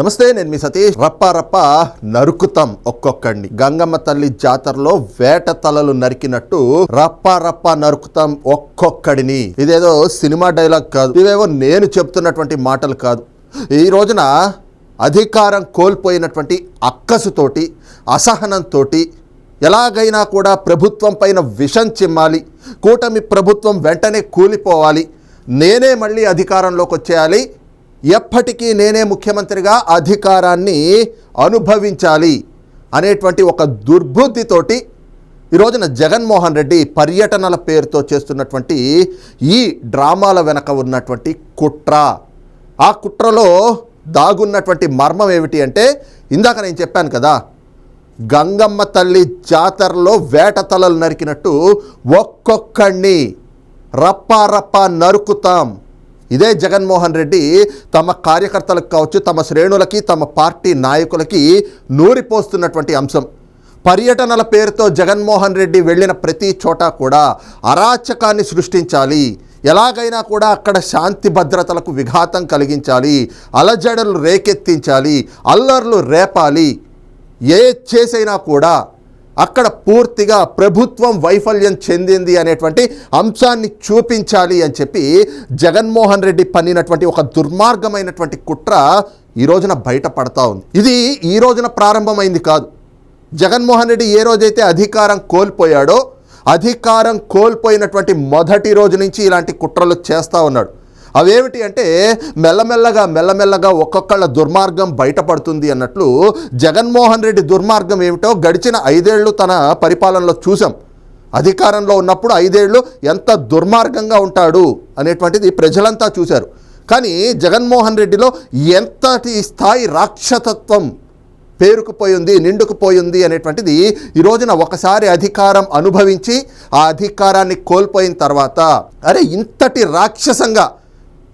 నమస్తే నేను మీ సతీష్. రప్ప రప్ప నరుకుతాం ఒక్కొక్కడిని. గంగమ్మ తల్లి జాతరలో వేట తలలు నరికినట్టు రప్ప రప్ప నరుకుతాం ఒక్కొక్కడిని. ఇదేదో సినిమా డైలాగ్ కాదు ఇవేవో నేను చెప్తున్నటువంటి మాటలు కాదు. ఈ రోజున అధికారం కోల్పోయినటువంటి అక్కసుతోటి అసహనంతో ఎలాగైనా కూడా ప్రభుత్వం పైన విషం చిమ్మాలి కూటమి ప్రభుత్వం వెంటనే కూలిపోవాలి. నేనే మళ్ళీ అధికారంలోకి వచ్చేయాలి. ఎప్పటికీ నేనే ముఖ్యమంత్రిగా అధికారాన్ని అనుభవించాలి అనేటువంటి ఒక దుర్బుద్ధితోటి ఈ రోజున జగన్మోహన్ రెడ్డి పర్యటనల పేరుతో చేస్తున్నటువంటి ఈ డ్రామాల వెనక ఉన్నటువంటి కుట్ర. ఆ కుట్రలో దాగున్నటువంటి మర్మం ఏమిటి అంటే ఇందాక నేను చెప్పాను కదా గంగమ్మ తల్లి జాతరలో వేట తలలు నరికినట్టు ఒక్కొక్కడిని రప్పారప్ప నరుకుతాం. ఇదే జగన్మోహన్ రెడ్డి తమ కార్యకర్తలకు కావచ్చు తమ శ్రేణులకి తమ పార్టీ నాయకులకి నూరిపోస్తున్నటువంటి అంశం. పర్యటనల పేరుతో జగన్మోహన్ రెడ్డి వెళ్ళిన ప్రతి చోట కూడా అరాచకాన్ని సృష్టించాలి. ఎలాగైనా కూడా అక్కడ శాంతి భద్రతలకు విఘాతం కలిగించాలి. అలజడలు రేకెత్తించాలి. అల్లర్లు రేపాలి. ఏ చేసైనా కూడా అక్కడ పూర్తిగా ప్రభుత్వం వైఫల్యం చెందింది అనేటువంటి అంశాన్ని చూపించాలి అని చెప్పి జగన్మోహన్ రెడ్డి పన్నినటువంటి ఒక దుర్మార్గమైనటువంటి కుట్ర ఈ రోజున బయటపడతా ఉంది. ఇది ఈ రోజున ప్రారంభమైంది కాదు. జగన్మోహన్ రెడ్డి ఏ రోజైతే అధికారం కోల్పోయాడో అధికారం కోల్పోయినటువంటి మొదటి రోజు నుంచి ఇలాంటి కుట్రలు చేస్తూ ఉన్నాడు. అవేమిటి అంటే మెల్లమెల్లగా మెల్లమెల్లగా ఒక్కొక్కళ్ళ దుర్మార్గం బయటపడుతుంది అన్నట్లు జగన్మోహన్ రెడ్డి దుర్మార్గం ఏమిటో గడిచిన ఐదేళ్ళు తన పరిపాలనలో చూసాం అధికారంలో ఉన్నప్పుడు ఐదేళ్ళు ఎంత దుర్మార్గంగా ఉంటాడు అనేటువంటిది ప్రజలంతా చూశారు. కానీ జగన్మోహన్ రెడ్డిలో ఎంతటి స్థాయి రాక్షసత్వం పేరుకుపోయింది నిండుకుపోయింది అనేటువంటిది ఈ రోజున ఒకసారి అధికారం అనుభవించి ఆ అధికారాన్ని కోల్పోయిన తర్వాత అరే ఇంతటి రాక్షసంగా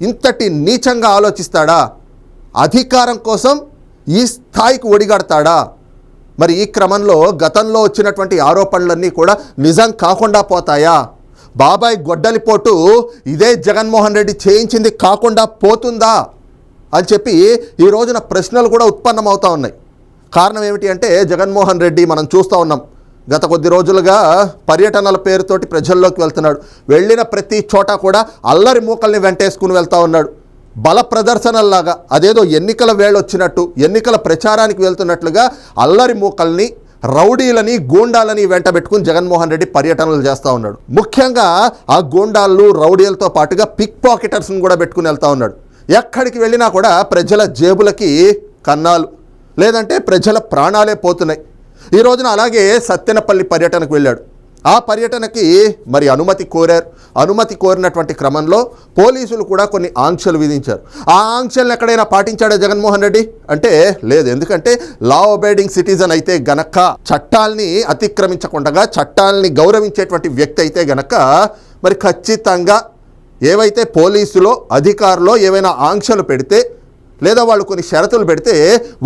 ఇంతటి నీచంగా ఆలోచిస్తాడా? అధికారం కోసం ఈ స్థాయికి ఒడిగడతాడా? మరి ఈ క్రమంలో గతంలో వచ్చినటువంటి ఆరోపణలన్నీ కూడా నిజం కాకుండా పోతాయా? బాబాయ్ గొడ్డలిపోటు ఇదే జగన్మోహన్ రెడ్డి చేయించింది కాకుండా పోతుందా? అని చెప్పి ఈ రోజున ప్రశ్నలు కూడా ఉత్పన్నమవుతా ఉన్నాయి. కారణం ఏమిటి అంటే జగన్మోహన్ రెడ్డి మనం చూస్తూ ఉన్నాం. గత కొద్ది రోజులుగా పర్యటనల పేరుతోటి ప్రజల్లోకి వెళ్తున్నాడు. వెళ్ళిన ప్రతి చోట కూడా అల్లరి మూకల్ని వెంటేసుకుని వెళ్తూ ఉన్నాడు. బల ప్రదర్శనల్లాగా అదేదో ఎన్నికల వేళొచ్చినట్టు ఎన్నికల ప్రచారానికి వెళ్తున్నట్లుగా అల్లరి మూకల్ని రౌడీలని గూండాలని వెంటబెట్టుకుని జగన్మోహన్ రెడ్డి పర్యటనలు చేస్తూ ఉన్నాడు. ముఖ్యంగా ఆ గూండాలు రౌడీలతో పాటుగా పిక్ పాకెటర్స్ని కూడా పెట్టుకుని వెళ్తూ ఉన్నాడు. ఎక్కడికి వెళ్ళినా కూడా ప్రజల జేబులకి కన్నాలు. లేదంటే ప్రజల ప్రాణాలే పోతున్నాయి. ఈ రోజున అలాగే సత్తెనపల్లి పర్యటనకు వెళ్ళాడు. ఆ పర్యటనకి మరి అనుమతి కోరారు. అనుమతి కోరినటువంటి క్రమంలో పోలీసులు కూడా కొన్ని ఆంక్షలు విధించారు. ఆ ఆంక్షలను ఎక్కడైనా పాటించాడా జగన్మోహన్ రెడ్డి? అంటే లేదు. ఎందుకంటే లా ఒబైడింగ్ సిటిజన్ అయితే గనక చట్టాల్ని అతిక్రమించకుండా చట్టాల్ని గౌరవించేటువంటి వ్యక్తి అయితే గనక మరి ఖచ్చితంగా ఏవైతే పోలీసులో అధికారులో ఏవైనా ఆంక్షలు పెడితే లేదా వాళ్ళు కొన్ని షరతులు పెడితే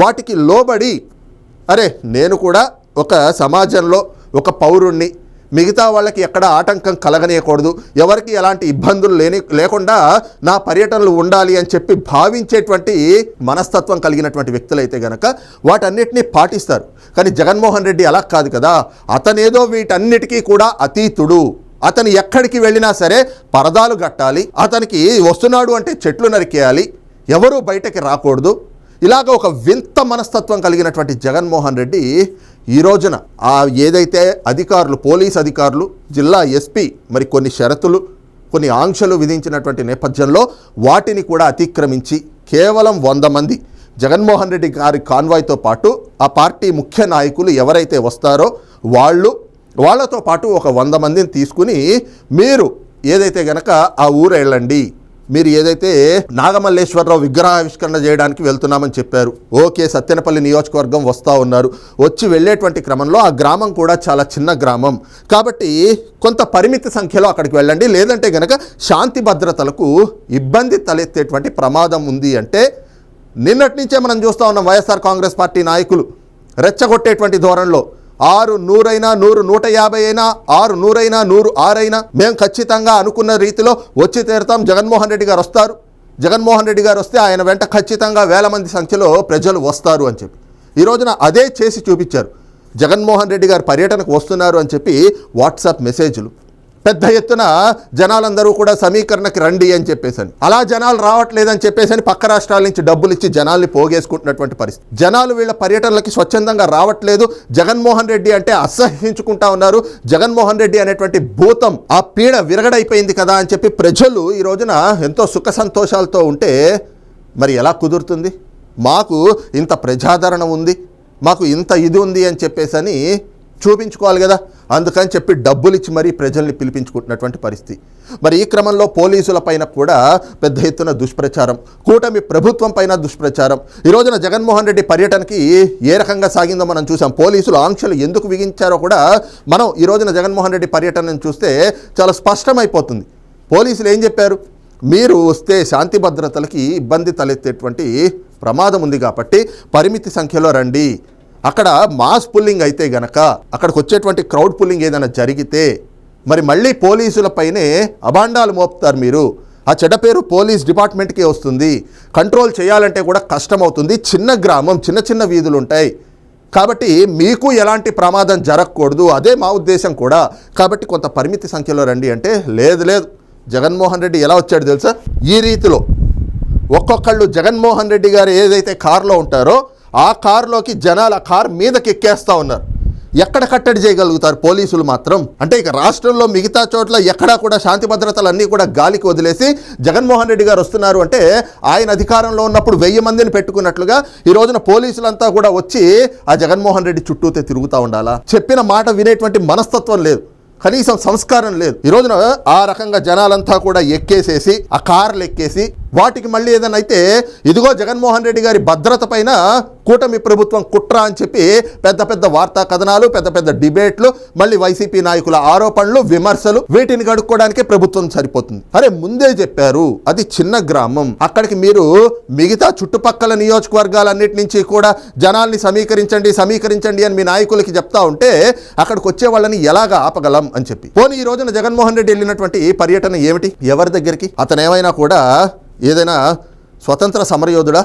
వాటికి లోబడి అరే నేను కూడా ఒక సమాజంలో ఒక పౌరుణ్ణి. మిగతా వాళ్ళకి ఎక్కడ ఆటంకం కలగనీయకూడదు. ఎవరికి ఎలాంటి ఇబ్బందులు లేని లేకుండా నా పర్యటనలు ఉండాలి అని చెప్పి భావించేటువంటి మనస్తత్వం కలిగినటువంటి వ్యక్తులైతే గనక వాటన్నిటినీ పాటిస్తారు. కానీ జగన్మోహన్ రెడ్డి అలా కాదు కదా. అతనేదో వీటన్నిటికీ కూడా అతీతుడు. అతను ఎక్కడికి వెళ్ళినా సరే పరదాలు కట్టాలి అతనికి వస్తున్నాడు అంటే చెట్లు నరికేయాలి. ఎవరూ బయటకి రాకూడదు. ఇలాగ ఒక వింత మనస్తత్వం కలిగినటువంటి జగన్మోహన్ రెడ్డి ఈ రోజున ఆ ఏదైతే అధికారులు పోలీస్ అధికారులు జిల్లా ఎస్పీ మరి కొన్ని షరతులు కొన్ని ఆంక్షలు విధించినటువంటి నేపథ్యంలో వాటిని కూడా అతిక్రమించి కేవలం వంద మంది జగన్మోహన్ రెడ్డి గారి కాన్వాయ్తో పాటు ఆ పార్టీ ముఖ్య నాయకులు ఎవరైతే వస్తారో వాళ్ళు వాళ్ళతో పాటు ఒక వంద మందిని తీసుకుని మీరు ఏదైతే గనక ఆ ఊరు వెళ్ళండి మీరు ఏదైతే నాగమల్లేశ్వరరావు విగ్రహావిష్కరణ చేయడానికి వెళ్తున్నామని చెప్పారు ఓకే సత్యనపల్లి నియోజకవర్గం వస్తూ ఉన్నారు. వచ్చి వెళ్ళేటువంటి క్రమంలో ఆ గ్రామం కూడా చాలా చిన్న గ్రామం. కాబట్టి కొంత పరిమిత సంఖ్యలో అక్కడికి వెళ్ళండి. లేదంటే గనక శాంతి భద్రతలకు ఇబ్బంది తలెత్తేటువంటి ప్రమాదం ఉంది అంటే నిన్నటి నుంచే మనం చూస్తూ ఉన్నాం వైఎస్ఆర్ కాంగ్రెస్ పార్టీ నాయకులు రెచ్చగొట్టేటువంటి ధోరణిలో. ఆరు నూరైనా నూరు నూట యాభై అయినా ఆరు నూరైనా నూరు ఆరైనా మేము ఖచ్చితంగా అనుకున్న రీతిలో వచ్చి తీరుతాం. జగన్మోహన్ రెడ్డి గారు వస్తారు. జగన్మోహన్ రెడ్డి గారు వస్తే ఆయన వెంట ఖచ్చితంగా వేల మంది సంఖ్యలో ప్రజలు వస్తారు అని చెప్పి. ఈ రోజున అదే చేసి చూపించారు. జగన్మోహన్ రెడ్డి గారు పర్యటనకు వస్తున్నారు అని చెప్పి వాట్సాప్ మెసేజ్లు. పెద్ద ఎత్తున జనాలందరూ కూడా సమీకరణకి రండి అని చెప్పేసాను. అలా జనాలు రావట్లేదని చెప్పేసని పక్క రాష్ట్రాల నుంచి డబ్బులు ఇచ్చి జనాల్ని పోగేసుకుంటున్నటువంటి పరిస్థితి. జనాలు వీళ్ళ పర్యటనలకి స్వచ్ఛందంగా రావట్లేదు. జగన్మోహన్ రెడ్డి అంటే అసహ్యించుకుంటా ఉన్నారు. జగన్మోహన్ రెడ్డి అనేటువంటి భూతం ఆ పీడ విరగడైపోయింది కదా అని చెప్పి ప్రజలు ఈ రోజున ఎంతో సుఖ సంతోషాలతో ఉంటే మరి ఎలా కుదురుతుంది? మాకు ఇంత ప్రజాదరణ ఉంది. మాకు ఇంత ఇది ఉంది అని చెప్పేసి చూపించుకోవాలి కదా. అందుకని చెప్పి డబ్బులు ఇచ్చి మరీ ప్రజల్ని పిలిపించుకుంటున్నటువంటి పరిస్థితి. మరి ఈ క్రమంలో పోలీసుల పైన కూడా పెద్ద ఎత్తున దుష్ప్రచారం కూటమి ప్రభుత్వం పైన దుష్ప్రచారం. ఈ రోజున జగన్మోహన్ రెడ్డి పర్యటనకి ఏ రకంగా సాగిందో మనం చూసాం. పోలీసులు ఆంక్షలు ఎందుకు విగించారో కూడా మనం ఈ రోజున జగన్మోహన్ రెడ్డి పర్యటనను చూస్తే చాలా స్పష్టమైపోతుంది. పోలీసులు ఏం చెప్పారు? మీరు వస్తే శాంతి భద్రతలకి ఇబ్బంది తలెత్తేటువంటి ప్రమాదం ఉంది కాబట్టి పరిమితి సంఖ్యలో రండి. అక్కడ మాస్ పుల్లింగ్ అయితే గనక అక్కడికి వచ్చేటువంటి క్రౌడ్ పుల్లింగ్ ఏదైనా జరిగితే మరి మళ్ళీ పోలీసులపైనే అభాండాలు మోపుతారు మీరు. ఆ చెడ్డ పేరు పోలీస్ డిపార్ట్మెంట్కి వస్తుంది. కంట్రోల్ చేయాలంటే కూడా కష్టమవుతుంది. చిన్న గ్రామం చిన్న చిన్న వీధులు ఉంటాయి కాబట్టి మీకు ఎలాంటి ప్రమాదం జరగకూడదు. అదే మా ఉద్దేశం కూడా. కాబట్టి కొంత పరిమితి సంఖ్యలో రండి అంటే లేదు లేదు. జగన్మోహన్ రెడ్డి ఎలా వచ్చాడు తెలుసా? ఈ రీతిలో ఒక్కొక్కళ్ళు జగన్మోహన్ రెడ్డి గారు ఏదైతే కారులో ఉంటారో ఆ కారులోకి జనాలు ఆ కారు మీదకి ఎక్కేస్తూ ఉన్నారు. ఎక్కడ కట్టడి చేయగలుగుతారు పోలీసులు మాత్రం? అంటే ఇక రాష్ట్రంలో మిగతా చోట్ల ఎక్కడా కూడా శాంతి భద్రతలు అన్నీ కూడా గాలికి వదిలేసి జగన్మోహన్ రెడ్డి గారు వస్తున్నారు అంటే ఆయన అధికారంలో ఉన్నప్పుడు వెయ్యి మందిని పెట్టుకున్నట్లుగా ఈ రోజున పోలీసులంతా కూడా వచ్చి ఆ జగన్మోహన్ రెడ్డి చుట్టూతే తిరుగుతూ ఉండాలా? చెప్పిన మాట వినేటువంటి మనస్తత్వం లేదు. కనీసం సంస్కారం లేదు. ఈ రోజున ఆ రకంగా జనాలంతా కూడా ఎక్కేసేసి ఆ కార్లు ఎక్కేసి వాటికి మళ్ళీ ఏదైనా అయితే ఇదిగో జగన్మోహన్ రెడ్డి గారి భద్రత పైన కూటమి ప్రభుత్వం కుట్ర అని చెప్పి పెద్ద పెద్ద వార్తా కథనాలు పెద్ద పెద్ద డిబేట్లు మళ్ళీ వైసీపీ నాయకుల ఆరోపణలు విమర్శలు వీటిని గడుక్కోవడానికే ప్రభుత్వం సరిపోతుంది. అరే ముందే చెప్పారు అది చిన్న గ్రామం. అక్కడికి మీరు మిగతా చుట్టుపక్కల నియోజకవర్గాలన్నిటి నుంచి కూడా జనాల్ని సమీకరించండి సమీకరించండి అని మీ నాయకులకి చెప్తా ఉంటే అక్కడికి వచ్చే వాళ్ళని ఎలాగా ఆపగలం అని చెప్పి. పోనీ ఈ రోజున జగన్మోహన్ రెడ్డి వెళ్ళినటువంటి పర్యటన ఏమిటి? ఎవరి దగ్గరికి? అతను ఏమైనా కూడా ఏదైనా స్వతంత్ర సమరయోధుడా?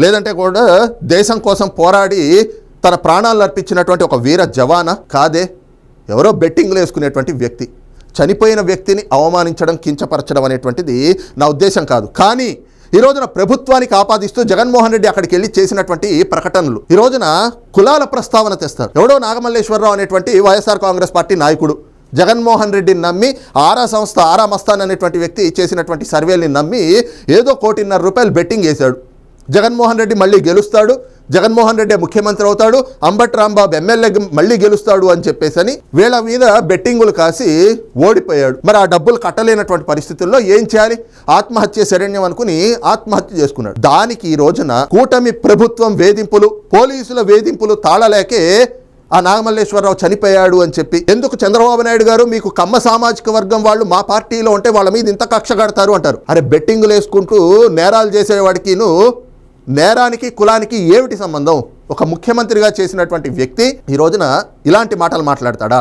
లేదంటే కూడా దేశం కోసం పోరాడి తన ప్రాణాలను అర్పించినటువంటి ఒక వీర జవానా? కాదే. ఎవరో బెట్టింగ్లు వేసుకునేటువంటి వ్యక్తి. చనిపోయిన వ్యక్తిని అవమానించడం కించపరచడం అనేటువంటిది నా ఉద్దేశం కాదు. కానీ ఈ రోజున ప్రభుత్వానికి ఆపాదిస్తూ జగన్మోహన్ రెడ్డి అక్కడికి వెళ్ళి చేసినటువంటి ప్రకటనలు. ఈ రోజున కులాల ప్రస్తావన తెస్తారు. ఎవడో నాగమల్లేశ్వరరావు అనేటువంటి వైఎస్ఆర్ కాంగ్రెస్ పార్టీ నాయకుడు. జగన్మోహన్ రెడ్డిని నమ్మి ఆరా సంస్థ ఆరా మస్తాన్ అనేటువంటి వ్యక్తి చేసినటువంటి సర్వేల్ని నమ్మి ఏదో కోటిన్నర రూపాయలు బెట్టింగ్ వేశాడు జగన్మోహన్ రెడ్డి మళ్ళీ గెలుస్తాడు జగన్మోహన్ రెడ్డి ముఖ్యమంత్రి అవుతాడు అంబట్ రాంబాబు ఎమ్మెల్యే మళ్ళీ గెలుస్తాడు అని చెప్పేసని వీళ్ళ మీద బెట్టింగులు కాసి ఓడిపోయాడు. మరి ఆ డబ్బులు కట్టలేనటువంటి పరిస్థితుల్లో ఏం చేయాలి? ఆత్మహత్య శరణ్యం అనుకుని ఆత్మహత్య చేసుకున్నాడు. దానికి ఈ రోజున కూటమి ప్రభుత్వం వేధింపులు పోలీసుల వేధింపులు తాళలేకే ఆ నాగమల్లేశ్వరరావు చనిపోయాడు అని చెప్పి. ఎందుకు చంద్రబాబు నాయుడు గారు మీకు కమ్మ సామాజిక వర్గం వాళ్ళు మా పార్టీలో ఉంటే వాళ్ళ మీద ఇంత కక్ష కడతారు అంటారు. అరే బెట్టింగులు వేసుకుంటూ నేరాలు చేసేవాడికిను నేరానికి కులానికి ఏమిటి సంబంధం? ఒక ముఖ్యమంత్రిగా చేసినటువంటి వ్యక్తి ఈ రోజున ఇలాంటి మాటలు మాట్లాడతాడా?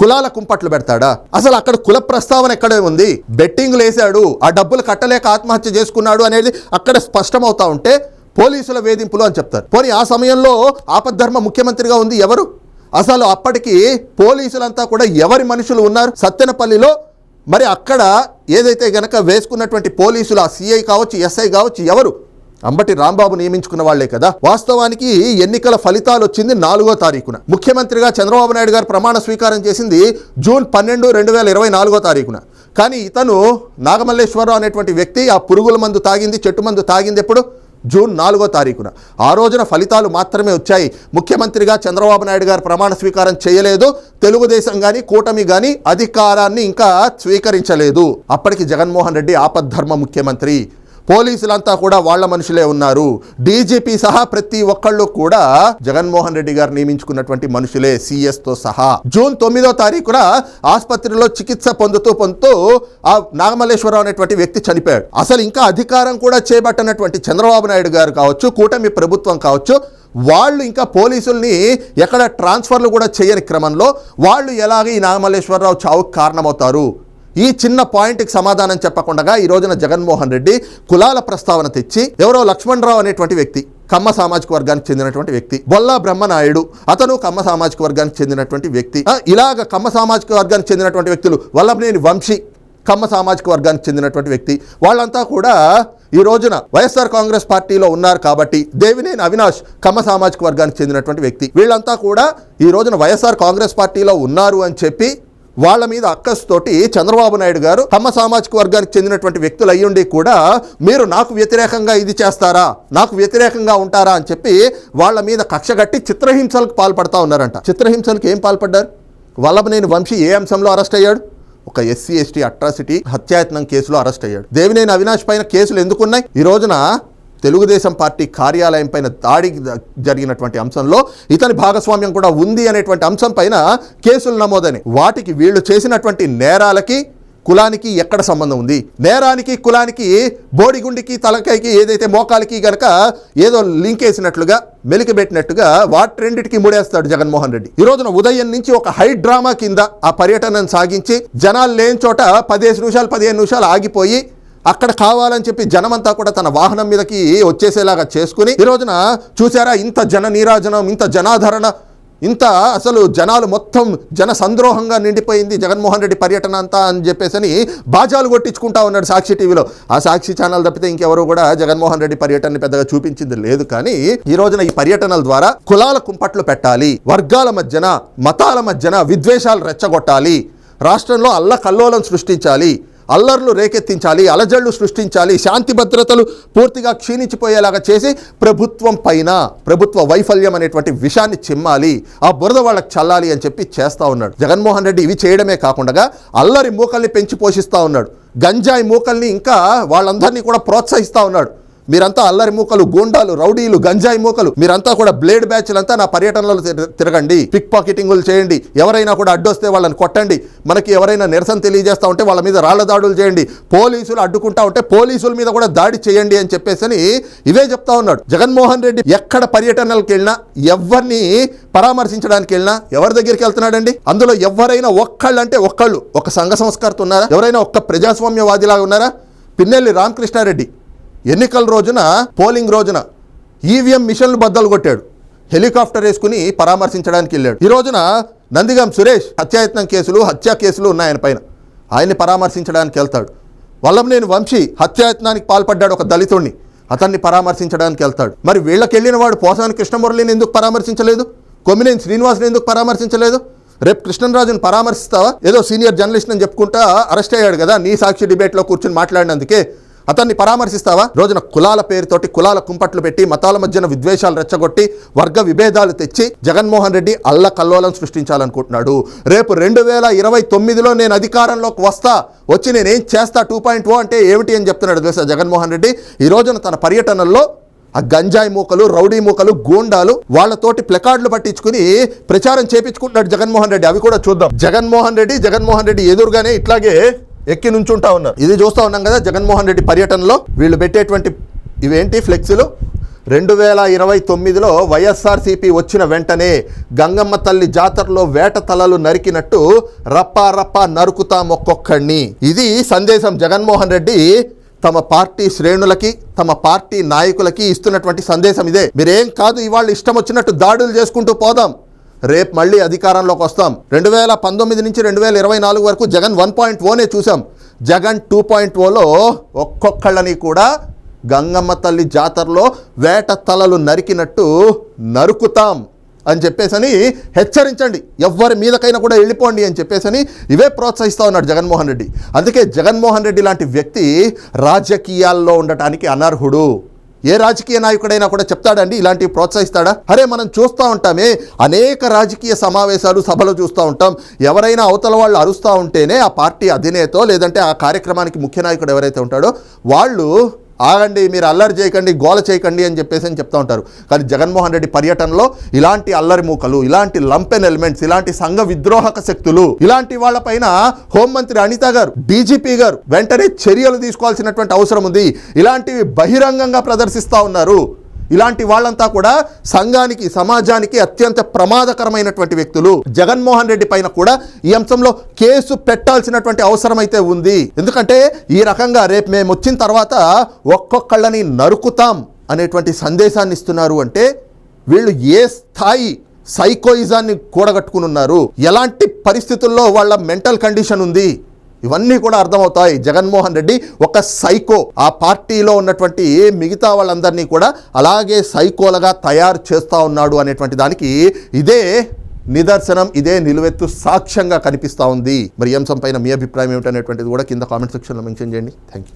కులాల కుంపట్లు పెడతాడా? అసలు అక్కడ కుల ప్రస్తావన ఎక్కడే ఉంది? బెట్టింగ్లు వేశాడు ఆ డబ్బులు కట్టలేక ఆత్మహత్య చేసుకున్నాడు అనేది అక్కడ స్పష్టమవుతా ఉంటే పోలీసుల వేధింపులు అని చెప్తారు. పోనీ ఆ సమయంలో ఆపద్ధర్మ ముఖ్యమంత్రిగా ఉంది ఎవరు? అసలు అప్పటికి పోలీసులంతా కూడా ఎవరి మనుషులు ఉన్నారు? సత్తెనపల్లిలో? మరి అక్కడ ఏదైతే గనక వేసుకున్నటువంటి పోలీసులు ఆ సిఐ కావచ్చు ఎస్ఐ కావచ్చు ఎవరు? అంబటి రాంబాబు నియమించుకున్న వాళ్ళే కదా. వాస్తవానికి ఎన్నికల ఫలితాలు వచ్చింది నాలుగో తారీఖున. ముఖ్యమంత్రిగా చంద్రబాబు నాయుడు గారు ప్రమాణ స్వీకారం చేసింది జూన్ పన్నెండు రెండు వేల ఇరవై నాలుగో తారీఖున. కానీ ఇతను నాగమల్లేశ్వరరావు అనేటువంటి వ్యక్తి ఆ పురుగుల మందు తాగింది చెట్టు మందు తాగింది ఎప్పుడు? జూన్ నాలుగో తారీఖున. ఆ రోజున ఫలితాలు మాత్రమే వచ్చాయి. ముఖ్యమంత్రిగా చంద్రబాబు నాయుడు గారు ప్రమాణ స్వీకారం చేయలేదు. తెలుగుదేశం కానీ కూటమి కానీ అధికారాన్ని ఇంకా స్వీకరించలేదు. అప్పటికి జగన్మోహన్ రెడ్డి ఆపద్ధర్మ ముఖ్యమంత్రి. పోలీసులంతా కూడా వాళ్ళ మనుషులే ఉన్నారు. డీజీపీ సహా ప్రతి ఒక్కళ్ళు కూడా జగన్మోహన్ రెడ్డి గారు నియమించుకున్నటువంటి మనుషులే సిఎస్తో సహా. జూన్ తొమ్మిదో తారీఖున ఆసుపత్రిలో చికిత్స పొందుతూ పొందుతూ ఆ నాగమల్లేశ్వరరావు అనేటువంటి వ్యక్తి చనిపోయాడు. అసలు ఇంకా అధికారం కూడా చేపట్టనటువంటి చంద్రబాబు నాయుడు గారు కావచ్చు కూటమి ప్రభుత్వం కావచ్చు వాళ్ళు ఇంకా పోలీసుల్ని ఎక్కడ ట్రాన్స్ఫర్లు కూడా చేయని క్రమంలో వాళ్ళు ఎలాగ ఈ నాగమల్లేశ్వరరావు చావుకు కారణమవుతారు? ఈ చిన్న పాయింట్కి సమాధానం చెప్పకుండా ఈ రోజున జగన్మోహన్ రెడ్డి కులాల ప్రస్తావన తెచ్చి ఎవరో లక్ష్మణరావు అనేటువంటి వ్యక్తి కమ్మ సామాజిక వర్గానికి చెందినటువంటి వ్యక్తి బొల్లా బ్రహ్మనాయుడు అతను కమ్మ సామాజిక వర్గానికి చెందినటువంటి వ్యక్తి ఇలాగ కమ్మ సామాజిక వర్గానికి చెందినటువంటి వ్యక్తులు వల్లభనేని వంశీ కమ్మ సామాజిక వర్గానికి చెందినటువంటి వ్యక్తి వాళ్ళంతా కూడా ఈ రోజున వైఎస్ఆర్ కాంగ్రెస్ పార్టీలో ఉన్నారు కాబట్టి దేవినేని అవినాష్ కమ్మ సామాజిక వర్గానికి చెందినటువంటి వ్యక్తి వీళ్ళంతా కూడా ఈ రోజున వైఎస్ఆర్ కాంగ్రెస్ పార్టీలో ఉన్నారు అని చెప్పి వాళ్ళ మీద అక్కస్తోటి చంద్రబాబు నాయుడు గారు కమ్మ సామాజిక వర్గానికి చెందినటువంటి వ్యక్తులు అయ్యుండి కూడా మీరు నాకు వ్యతిరేకంగా ఇది చేస్తారా? నాకు వ్యతిరేకంగా ఉంటారా? అని చెప్పి వాళ్ళ మీద కక్షగట్టి చిత్రహింసలకు పాల్పడతా ఉన్నారంట. చిత్రహింసలకు ఏం పాల్పడ్డారు? వల్లభనేని వంశీ ఏ అంశంలో అరెస్ట్ అయ్యాడు? ఒక ఎస్సీ ఎస్టీ అట్రాసిటీ హత్యాయత్నం కేసులో అరెస్ట్ అయ్యాడు. దేవినేని అవినాష్ పైన కేసులు ఎందుకున్నాయి? ఈ రోజున తెలుగుదేశం పార్టీ కార్యాలయం పైన దాడి జరిగినటువంటి అంశంలో ఇతని భాగస్వామ్యం కూడా ఉంది అనేటువంటి అంశం పైన కేసులు నమోదని వాటికి వీళ్ళు చేసినటువంటి నేరాలకి కులానికి ఎక్కడ సంబంధం ఉంది? నేరానికి కులానికి బోడిగుండికి తలకాయకి ఏదైతే మోకాలికి గనక ఏదో లింక్ వేసినట్లుగా మెలికబెట్టినట్టుగా వాటి రెండింటికి ముడేస్తాడు జగన్మోహన్ రెడ్డి. ఈ రోజున ఉదయం నుంచి ఒక హై డ్రామా కింద ఆ పర్యటనను సాగించి జనాలు లేని చోట పదిహేను నిమిషాలు పదిహేను నిమిషాలు ఆగిపోయి అక్కడ కావాలని చెప్పి జనమంతా కూడా తన వాహనం మీదకి వచ్చేసేలాగా చేసుకుని ఈ రోజున చూసారా ఇంత జన నీరాజనం ఇంత జనాధరణ ఇంత అసలు జనాలు మొత్తం జన సంద్రోహంగా నిండిపోయింది జగన్మోహన్ రెడ్డి పర్యటన అంతా అని చెప్పేసి బాజాలు కొట్టించుకుంటా ఉన్నాడు సాక్షి టీవీలో. ఆ సాక్షి ఛానల్ తప్పితే ఇంకెవరు కూడా జగన్మోహన్ రెడ్డి పర్యటన పెద్దగా చూపించింది లేదు కానీ ఈ రోజున ఈ పర్యటనల ద్వారా కులాల కుంపట్లు పెట్టాలి వర్గాల మధ్యన మతాల మధ్యన విద్వేషాలు రెచ్చగొట్టాలి రాష్ట్రంలో అల్లకల్లోలం సృష్టించాలి అల్లర్లు రేకెత్తించాలి అలజళ్ళు సృష్టించాలి శాంతి భద్రతలు పూర్తిగా క్షీణించిపోయేలాగా చేసి ప్రభుత్వం పైన ప్రభుత్వ వైఫల్యం అనేటువంటి విషయాన్ని చిమ్మాలి ఆ బురద వాళ్ళకి చల్లాలి అని చెప్పి చేస్తా ఉన్నాడు. జగన్మోహన్ రెడ్డి ఇవి చేయడమే కాకుండా అల్లరి మూకల్ని పెంచి పోషిస్తూ ఉన్నాడు. గంజాయి మూకల్ని ఇంకా వాళ్ళందరినీ కూడా ప్రోత్సహిస్తూ ఉన్నాడు. మీరంతా అల్లరి మూకలు గూండాలు రౌడీలు గంజాయి మూకలు మీరంతా కూడా బ్లేడ్ బ్యాచ్లంతా నా పర్యటనలో తిర- తిరగండి. పిక్ పాకెటింగులు చేయండి. ఎవరైనా కూడా అడ్డొస్తే వాళ్ళని కొట్టండి. మనకి ఎవరైనా నిరసన తెలియజేస్తా ఉంటే వాళ్ళ మీద రాళ్ళ దాడులు చేయండి. పోలీసులు అడ్డుకుంటా ఉంటే పోలీసుల మీద కూడా దాడి చేయండి అని చెప్పేసి ఇవే చెప్తా ఉన్నాడు. జగన్మోహన్ రెడ్డి ఎక్కడ పర్యటనలకు వెళ్ళినా ఎవరిని పరామర్శించడానికి వెళ్ళినా ఎవరి దగ్గరికి వెళ్తున్నాడండి? అందులో ఎవరైనా ఒక్కళ్ళు అంటే ఒక్కళ్ళు. ఒక సంఘ సంస్కర్త ఉన్నారా? ఎవరైనా ఒక్క ప్రజాస్వామ్యవాదిలాగా ఉన్నారా? పిన్నెల్లి రామకృష్ణారెడ్డి ఎన్నికల రోజున పోలింగ్ రోజున ఈవీఎం మిషన్లు బద్దలు కొట్టాడు. హెలికాప్టర్ వేసుకుని పరామర్శించడానికి వెళ్ళాడు. ఈ రోజున నందిగం సురేష్ హత్యాయత్నం కేసులు హత్యా కేసులు ఉన్నాయన పైన. ఆయన్ని పరామర్శించడానికి వెళ్తాడు. వల్లంనేని వంశీ హత్యాయత్నానికి పాల్పడ్డాడు ఒక దళితుడిని అతన్ని పరామర్శించడానికి వెళ్తాడు. మరి వీళ్ళకెళ్ళిన వాడు పోసాని కృష్ణమురళిని ఎందుకు పరామర్శించలేదు? కొమ్మినేని శ్రీనివాసుని ఎందుకు పరామర్శించలేదు? రేపు కృష్ణరాజుని పరామర్శిస్తావా? ఏదో సీనియర్ జర్నలిస్ట్ అని చెప్పుకుంటా అరెస్ట్ అయ్యాడు కదా నీ సాక్షి డిబేట్లో కూర్చొని మాట్లాడినందుకే అతన్ని పరామర్శిస్తావా? రోజున కులాల పేరుతోటి కులాల కుంపట్లు పెట్టి మతాల మధ్యన విద్వేషాలు రెచ్చగొట్టి వర్గ విభేదాలు తెచ్చి జగన్మోహన్ రెడ్డి అల్ల కల్లోలం సృష్టించాలనుకుంటున్నాడు. రేపు రెండు వేల ఇరవై తొమ్మిదిలో నేను అధికారంలోకి వస్తా వచ్చి నేనేం చేస్తా టూ పాయింట్ ఓ అంటే ఏమిటి అని చెప్తున్నాడు తెలుసా జగన్మోహన్ రెడ్డి? ఈ రోజున తన పర్యటనల్లో ఆ గంజాయి మూకలు రౌడీ మూకలు గూండాలు వాళ్ళతోటి ప్లెకార్డులు పట్టించుకుని ప్రచారం చేపించుకుంటున్నాడు జగన్మోహన్ రెడ్డి. అవి కూడా చూద్దాం. జగన్మోహన్ రెడ్డి జగన్మోహన్ రెడ్డి ఎదురుగానే ఇట్లాగే ఎక్కి నుంచుంటా ఉన్నారు. ఇది చూస్తా ఉన్నాం కదా జగన్మోహన్ రెడ్డి పర్యటనలో. వీళ్ళు పెట్టేటువంటి ఇవేంటి? ఫ్లెక్సీలు. రెండు వేల ఇరవై తొమ్మిదిలో వైఎస్ఆర్సీపీ వచ్చిన వెంటనే గంగమ్మ తల్లి జాతరలో వేట తలలు నరికినట్టు రప్పా రప్పా నరుకుతాం ఒక్కొక్కడిని. ఇది సందేశం జగన్మోహన్ రెడ్డి తమ పార్టీ శ్రేణులకి తమ పార్టీ నాయకులకి ఇస్తున్నటువంటి సందేశం ఇదే. మీరేం కాదు ఇవాళ ఇష్టం వచ్చినట్టు దాడులు చేసుకుంటూ పోదాం. రేపు మళ్ళీ అధికారంలోకి వస్తాం. రెండు వేల పంతొమ్మిది నుంచి రెండు వేల ఇరవై నాలుగు వరకు జగన్ వన్ పాయింట్ ఓనే చూసాం జగన్ టూ పాయింట్ ఓలో ఒక్కొక్కళ్ళని కూడా గంగమ్మ తల్లి జాతరలో వేట తలలు నరికినట్టు నరుకుతాం అని చెప్పేసని హెచ్చరించండి. ఎవరి మీదకైనా కూడా వెళ్ళిపోండి అని చెప్పేసని ఇవే ప్రోత్సహిస్తూ ఉన్నాడు జగన్మోహన్ రెడ్డి. అందుకే జగన్మోహన్ రెడ్డి లాంటి వ్యక్తి రాజకీయాల్లో ఉండటానికి అనర్హుడు. ఏ రాజకీయ నాయకుడైనా కూడా చెప్తాడండి ఇలాంటివి ప్రోత్సహిస్తాడా? అరే మనం చూస్తూ ఉంటామే అనేక రాజకీయ సమావేశాలు సభలు చూస్తూ ఉంటాం. ఎవరైనా అవతల వాళ్ళు అరుస్తూ ఉంటేనే ఆ పార్టీ అధినేతో లేదంటే ఆ కార్యక్రమానికి ముఖ్య నాయకుడు ఎవరైతే ఉంటాడో వాళ్ళు ఆగండి మీరు అల్లరి చేయకండి గోల చేయకండి అని చెప్పేసి అని చెప్తా ఉంటారు. కానీ జగన్మోహన్ రెడ్డి పర్యటనలో ఇలాంటి అల్లరి మూకలు ఇలాంటి లంపెన్ ఎలిమెంట్స్ ఇలాంటి సంఘ విద్రోహక శక్తులు ఇలాంటి వాళ్ళపైన హోంమంత్రి అనిత గారు డీజీపీ గారు వెంటనే చర్యలు తీసుకోవాల్సినటువంటి అవసరం ఉంది. ఇలాంటివి బహిరంగంగా ప్రదర్శిస్తూ ఉన్నారు. ఇలాంటి వాళ్ళంతా కూడా సంఘానికి సమాజానికి అత్యంత ప్రమాదకరమైనటువంటి వ్యక్తులు. జగన్మోహన్ రెడ్డి పైన కూడా ఈ అంశంలో కేసు పెట్టాల్సినటువంటి అవసరం అయితే ఉంది. ఎందుకంటే ఈ రకంగా రేపు మేము వచ్చిన తర్వాత ఒక్కొక్కళ్ళని నరుకుతాం అనేటువంటి సందేశాన్ని ఇస్తున్నారు అంటే వీళ్ళు ఏ స్థాయి సైకోయిజాన్ని కూడగట్టుకుని ఉన్నారు ఎలాంటి పరిస్థితుల్లో వాళ్ళ మెంటల్ కండిషన్ ఉంది? ఇవన్నీ కూడా అర్థమవుతాయి. జగన్మోహన్ రెడ్డి ఒక సైకో. ఆ పార్టీలో ఉన్నటువంటి మిగతా వాళ్ళందరినీ కూడా అలాగే సైకోలుగా తయారు చేస్తూ ఉన్నాడు అనేటువంటి దానికి ఇదే నిదర్శనం ఇదే నిలువెత్తు సాక్ష్యంగా కనిపిస్తూ ఉంది. మరి ఈ అంశం పైన మీ అభిప్రాయం ఏమిటనేటువంటిది కూడా కింద కామెంట్ సెక్షన్లో మెన్షన్ చేయండి. Thank you